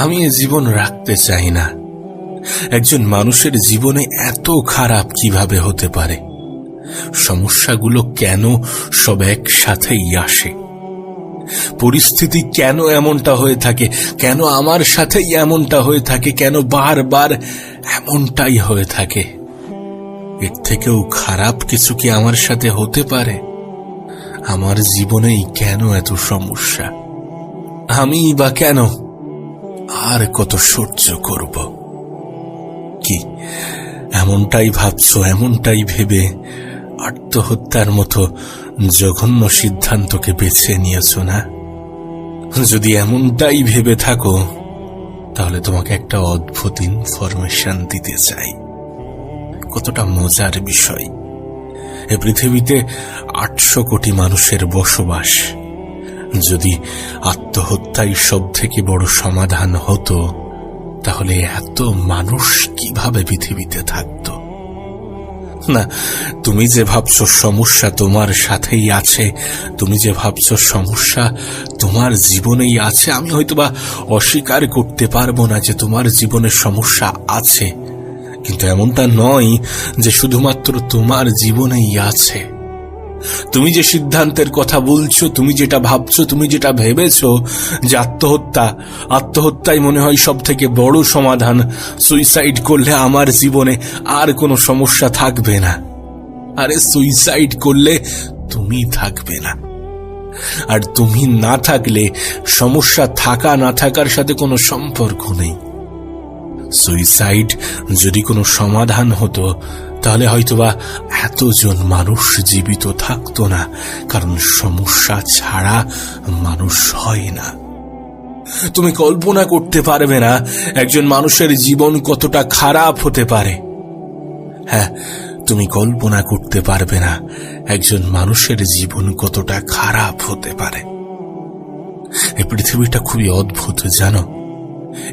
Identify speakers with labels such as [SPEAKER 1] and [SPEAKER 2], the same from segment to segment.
[SPEAKER 1] আমি এ জীবন রাখতে চাই না। একজন মানুষের জীবনে এত খারাপ কীভাবে হতে পারে? সমস্যাগুলো কেন সব একসাথেই আসে? পরিস্থিতি কেন এমনটা হয়ে থাকে? কেন আমার সাথেই এমনটা হয়ে থাকে? কেন বারবার এমনটাই হয়ে থাকে? এর থেকেও খারাপ কিছু কি আমার সাথে হতে পারে? আমার জীবনেই কেন এত সমস্যা? আমি বা কেন আর কত সহ্য করব? কি, এমনটাই ভাবছ, এমনটাই ভেবে আত্মহত্যার মতো জঘন্য সিদ্ধান্তকে বেছে নিয়েছ না? যদি এমনটাই ভেবে থাকো, তাহলে তোমাকে একটা অদ্ভুত ইনফরমেশন দিতে চাই। কতটা মজার বিষয়। এ পৃথিবীতে আটশো কোটি মানুষের বসবাস। যদি আত্মহত্যাই সব থেকে বড় সমাধান হতো, তাহলে এত মানুষ কীভাবে পৃথিবীতে থাকতো? না, তুমি যে ভাবছ সমস্যা তোমার সাথেই আছে, তুমি যে ভাবছ সমস্যা তোমার জীবনেই আছে, আমি হয়তোবা অস্বীকার করতে পারব না যে তোমার জীবনে সমস্যা আছে। কিন্তু এমনটা নয় যে শুধুমাত্র তোমার জীবনেই আছে। তুমি যে সিদ্ধান্তের কথা বলছো, তুমি যেটা ভাবছ, তুমি যেটা ভেবেছো, যে আত্মহত্যা, আত্মহত্যাই মনে হয় সব থেকে বড় সমাধান। সুইসাইড করলে আমার জীবনে আর কোনো সমস্যা থাকবে না। আরে সুইসাইড করলে তুমি থাকবে না। আর তুমি না থাকলে, সমস্যা থাকা না থাকার সাথে কোনো সম্পর্ক নেই। সুইসাইড যদি কোনো সমাধান হতো, তাহলে হয়তোবা এতজন মানুষ জীবিত থাকতো না, কারণ সমস্যা ছাড়া মানুষ হয় না। তুমি কল্পনা করতে পারবে না একজন মানুষের জীবন কতটা খারাপ হতে পারে। হ্যাঁ তুমি কল্পনা করতে পারবে না একজন মানুষের জীবন কতটা খারাপ হতে পারে। এই পৃথিবীটা খুবই অদ্ভুত, জানো?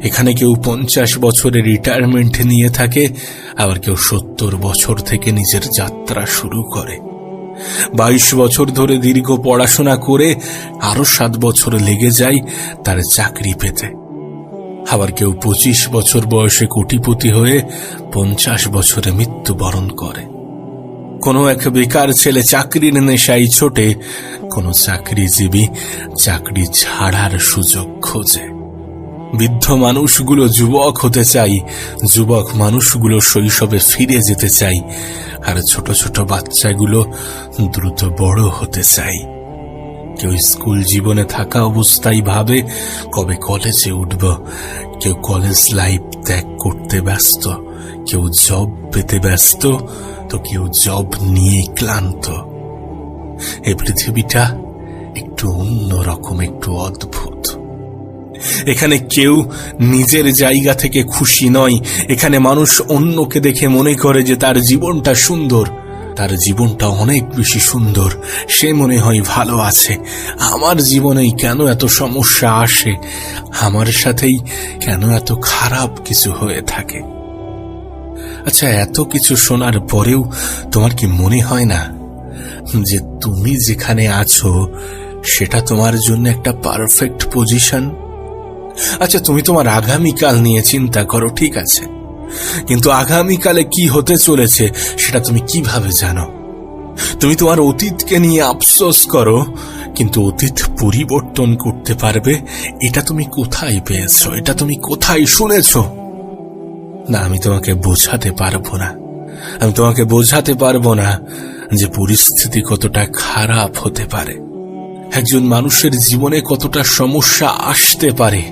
[SPEAKER 1] এখানে কেউ পঞ্চাশ বছরের রিটায়ারমেন্ট নিয়ে থাকে, আবার কেউ সত্তর বছর থেকে নিজের যাত্রা শুরু করে। বাইশ বছর ধরে দীর্ঘ পড়াশোনা করে আরও সাত বছর লেগে যায় তার চাকরি পেতে। আবার কেউ পঁচিশ বছর বয়সে কোটিপতি হয়ে পঞ্চাশ বছরে মৃত্যুবরণ করে। কোনো এক বেকার ছেলে চাকরির নেশাই ছোটে, কোনো চাকরিজীবী চাকরি ছাড়ার সুযোগ খোঁজে। বৃদ্ধ মানুষগুলো যুবক হতে চাই, যুবক মানুষগুলো শৈশবে ফিরে যেতে চাই, আর ছোট ছোট বাচ্চাগুলো দ্রুত বড় হতে চাই। কেউ স্কুল জীবনে থাকা অবস্থায় ভাবে, কবে কলেজে উঠব। কেউ কলেজ লাইফ ত্যাগ করতে ব্যস্ত, কেউ জব পেতে ব্যস্ত, তো কেউ জব নিয়ে ক্লান্ত। এই পৃথিবীটা একটু অন্যরকম, একটু অদ্ভুত। এখানে কেউ নিজের জায়গা থেকে খুশি নয়। এখানে মানুষ অন্যকে দেখে মনে করে যে তার জীবনটা সুন্দর। তার জীবনটা অনেক বেশি সুন্দর। সে মনে হয় ভালো আছে। আমার জীবনেই কেন এত সমস্যা আসে? আমার সাথেই কেন এত খারাপ কিছু হয়ে থাকে? আচ্ছা এত কিছু শোনার পরেও তোমার কি মনে হয় না যে তুমি যেখানে আছো, সেটা তোমার জন্য একটা পারফেক্ট পজিশন আচ্ছা তুমি তোমার আগামীকাল নিয়ে চিন্তা করো, ঠিক আছে। কিন্তু আগামীকালে কি হতে চলেছে, সেটা তুমি কীভাবে জানো? তুমি তোমার অতীতকে নিয়ে আফসোস করো, কিন্তু অতীত পরিবর্তন করতে পারবে, এটা তুমি কোথায় পেয়েছ, এটা তুমি কোথায় শুনেছ? না, আমি তোমাকে বোঝাতে পারব না। আমি তোমাকে বোঝাতে পারব না যে পরিস্থিতি কতটা খারাপ হতে পারে। একজন মানুষের জীবনে কতটা সমস্যা আসতে পারে।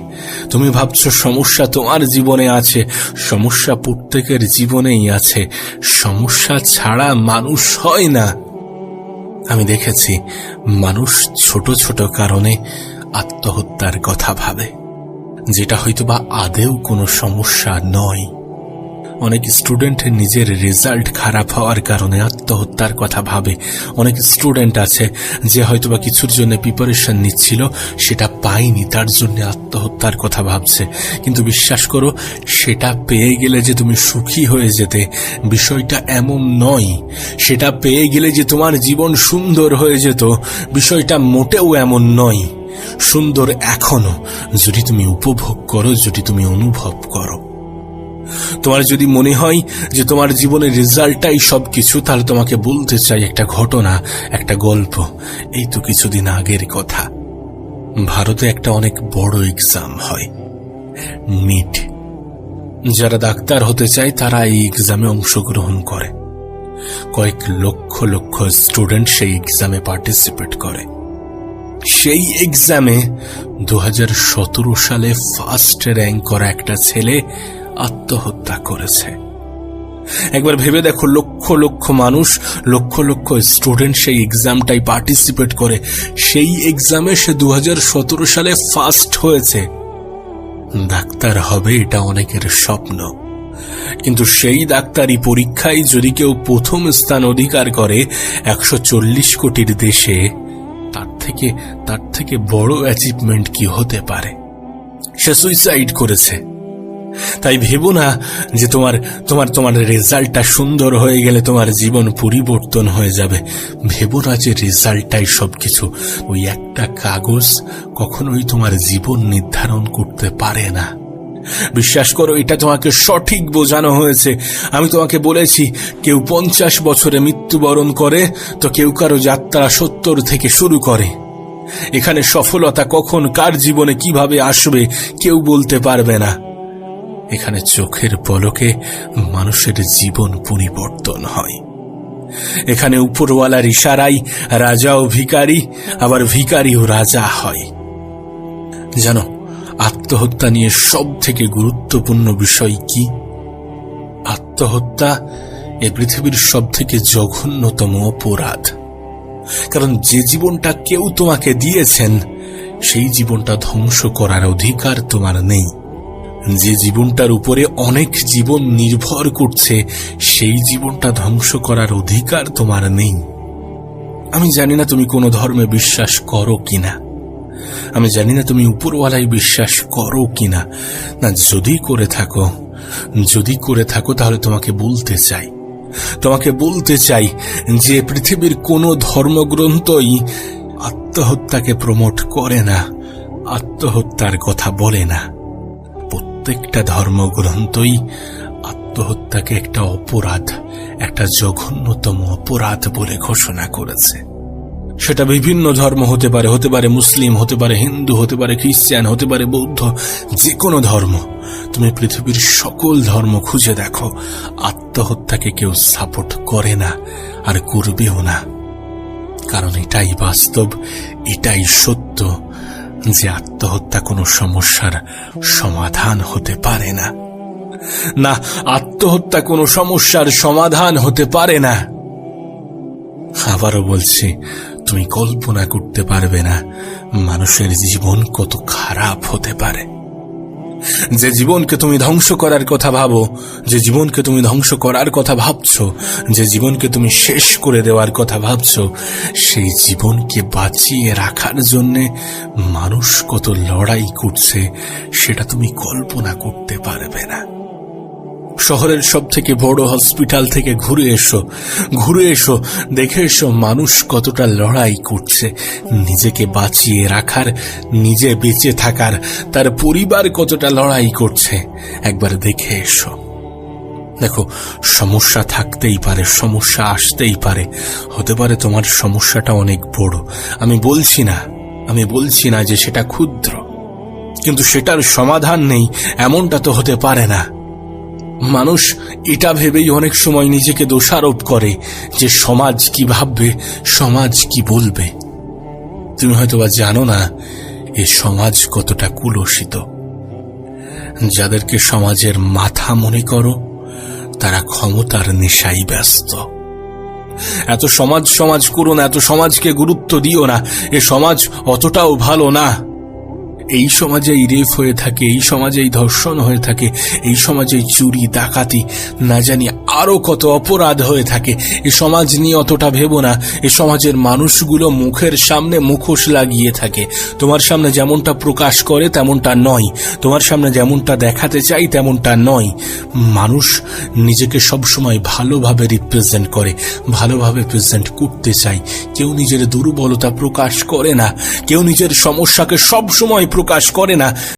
[SPEAKER 1] তুমি ভাবছ সমস্যা তোমার জীবনে আছে, সমস্যা প্রত্যেকের জীবনেই আছে, সমস্যা ছাড়া মানুষ হয় না। আমি দেখেছি মানুষ ছোট ছোট কারণে আত্মহত্যার কথা ভাবে, যেটা হয়তোবা আদেও কোনো সমস্যা নয়। অনেক স্টুডেন্ট নিজের রেজাল্ট খারাপ হওয়ার কারণে আত্মহত্যার কথা ভাবে। অনেক স্টুডেন্ট আছে যে হয়তোবা কিছুর জন্য প্রিপারেশন নিচ্ছিল, সেটা পায়নি, তার জন্য আত্মহত্যার কথা ভাবছে। কিন্তু বিশ্বাস করো, সেটা পেয়ে গেলে যে তুমি সুখী হয়ে যেতে, বিষয়টা এমন নয়। সেটা পেয়ে গেলে যে তোমার জীবন সুন্দর হয়ে যেত, বিষয়টা মোটেও এমন নয়। সুন্দর এখনও, যদি তুমি উপভোগ করো, যদি তুমি অনুভব করো। তোমার যদি মনে হয় যে তোমার জীবনের রেজাল্টটাই সবকিছু, তাহলে তোমাকে বলতে চাই একটা ঘটনা, একটা গল্প। এই তো কিছুদিন আগের কথা। ভারতে একটা অনেক বড় এক্সাম হয় নিট যারা ডাক্তার হতে চায়, তারা এই এক্সামে অংশগ্রহণ করে। কয়েক লক্ষ লক্ষ স্টুডেন্ট সেই এক্সামে পার্টিসিপেট করে। সেই এক্সামে দু হাজার সতেরো সালে ফার্স্ট র্যাঙ্ক করা একটা ছেলে আত্মহত্যা করেছে। একবার ভেবে দেখো, লক্ষ লক্ষ মানুষ, লক্ষ লক্ষ স্টুডেন্ট সেই এক্সামটাই পার্টিসিপেট করে। সেই এক্সামে সে দু হাজার সতেরো সালে ফার্স্ট হয়েছে। ডাক্তার হবে এটা অনেকের স্বপ্ন। কিন্তু সেই ডাক্তারি পরীক্ষায় যদি কেউ প্রথম স্থান অধিকার করে একশো চল্লিশ কোটির দেশে, তার থেকে তার থেকে বড় অ্যাচিভমেন্ট কি হতে পারে? সে সুইসাইড করেছে। তাই ভেবো না যে তোমার তোমার তোমার রেজাল্টটা সুন্দর হয়ে গেলে তোমার জীবন পরিবর্তন হয়ে যাবে। ভেবো না যে রেজাল্টটাই সবকিছু। ওই একটা কাগজ কখনোই তোমার জীবন নির্ধারণ করতে পারে না। বিশ্বাস করো, এটা তোমাকে সঠিক বোঝানো হয়েছে। আমি তোমাকে বলেছি, কেউ পঞ্চাশ বছরে মৃত্যুবরণ করে তো কেউ কারও যাত্রা সত্তর থেকে শুরু করে। এখানে সফলতা কখন, কার জীবনে কীভাবে আসবে, কেউ বলতে পারবে না। এখানে চোখের পলকে মানুষের জীবন পরিবর্তন হয়। এখানে উপরওয়ালার ইশারাই রাজা ও ভিকারি আবার ভিকারি ও রাজা হয়। জানো, আত্মহত্যা নিয়ে সব থেকে গুরুত্বপূর্ণ বিষয় কি? আত্মহত্যা এ পৃথিবীর সব থেকে জঘন্যতম অপরাধ। কারণ যে জীবনটা কেউ তোমাকে দিয়েছেন, সেই জীবনটা ধ্বংস করার অধিকার তোমার নেই। যে জীবনটার উপরে অনেক জীবন নির্ভর করছে, সেই জীবনটা ধ্বংস করার অধিকার তোমার নেই। আমি জানি না তুমি কোনো ধর্মে বিশ্বাস করো কিনা। আমি জানি না তুমি উপরওয়ালাই বিশ্বাস করো কিনা। না, যদি করে থাকো, যদি করে থাকো তাহলে তোমাকে বলতে চাই। তোমাকে বলতে চাই যে পৃথিবীর কোনো ধর্মগ্রন্থই আত্মহত্যাকে প্রমোট করে না, আত্মহত্যার কথা বলে না। প্রত্যেকটা ধর্মগ্রন্থই আত্মহত্যাকে একটা অপরাধ, একটা জঘন্যতম অপরাধ বলে ঘোষণা করেছে। সেটা বিভিন্ন ধর্ম হতে পারে হতে পারে মুসলিম, হতে পারে হিন্দু, হতে পারে খ্রিস্টান, হতে পারে বৌদ্ধ যে কোনো ধর্ম। তুমি পৃথিবীর সকল ধর্ম খুঁজে দেখো, আত্মহত্যাকে কেউ সাপোর্ট করে না আর করবেও না। কারণ এটাই বাস্তব, এটাই সত্য। যে আত্মহত্যা কোনো সমস্যার সমাধান হতে পারে না। না, আত্মহত্যা কোনো সমস্যার সমাধান হতে পারে না। আবারও বলছি, তুমি কল্পনা করতে পারবে না, মানুষের জীবন কত খারাপ হতে পারে। যে জীবনকে তুমি ধ্বংস করার কথা ভাবো, যে জীবনকে তুমি ধ্বংস করার কথা ভাবছ, যে জীবনকে তুমি শেষ করে দেওয়ার কথা ভাবছ, সেই জীবনকে বাঁচিয়ে রাখার জন্যে মানুষ কত লড়াই করছে, সেটা তুমি কল্পনা করতে পারবে না। শহরের সব থেকে বড় হসপিটাল থেকে ঘুরে এসো। ঘুরে এসো, দেখে এসো মানুষ কতটা লড়াই করছে। নিজেকে বাঁচিয়ে রাখার, নিজে বেঁচে থাকার, তার পরিবার কতটা লড়াই করছে। একবার দেখে এসো। দেখো, সমস্যা থাকতেই পারে, সমস্যা আসতেই পারে। হতে পারে তোমার সমস্যাটা অনেক বড়। আমি বলছি না, আমি বলছি না যে সেটা ক্ষুদ্র। কিন্তু সেটার সমাধান নেই, এমনটা তো হতে পারে না। মানুষ এটা ভেবেই অনেক সময় নিজেকে দোষারোপ করে যে সমাজ কি ভাববে, সমাজ কি বলবে। তুমি হয়তো বা জানো না, এ সমাজ কতটা কুলসিত। যাদেরকে সমাজের মাথা মনে করো, তারা ক্ষমতার নেশাই ব্যস্ত। এত সমাজ সমাজ করো না, এত সমাজকে গুরুত্ব দিও না, এ সমাজ অতটাও ভালো না। এই সমাজেই রেপ হয়ে থাকে, এই সমাজেই ধর্ষণ হয়ে থাকে, এই সমাজে চুরি, ডাকাতি, না জানি আরও কত অপরাধ হয়ে থাকে। এ সমাজ নিয়ে অতটা ভেবো না, এ সমাজের মানুষগুলো মুখের সামনে মুখোশ লাগিয়ে থাকে। তোমার সামনে যেমনটা প্রকাশ করে, তেমনটা নয়। তোমার সামনে যেমনটা দেখাতে চাই, তেমনটা নয়। মানুষ নিজেকে সবসময় ভালোভাবে রিপ্রেজেন্ট করে, ভালোভাবে প্রেজেন্ট করতে চায়। কেউ নিজের দুর্বলতা প্রকাশ করে না। কেউ নিজের সমস্যাকে সবসময় প্রকাশ করে না।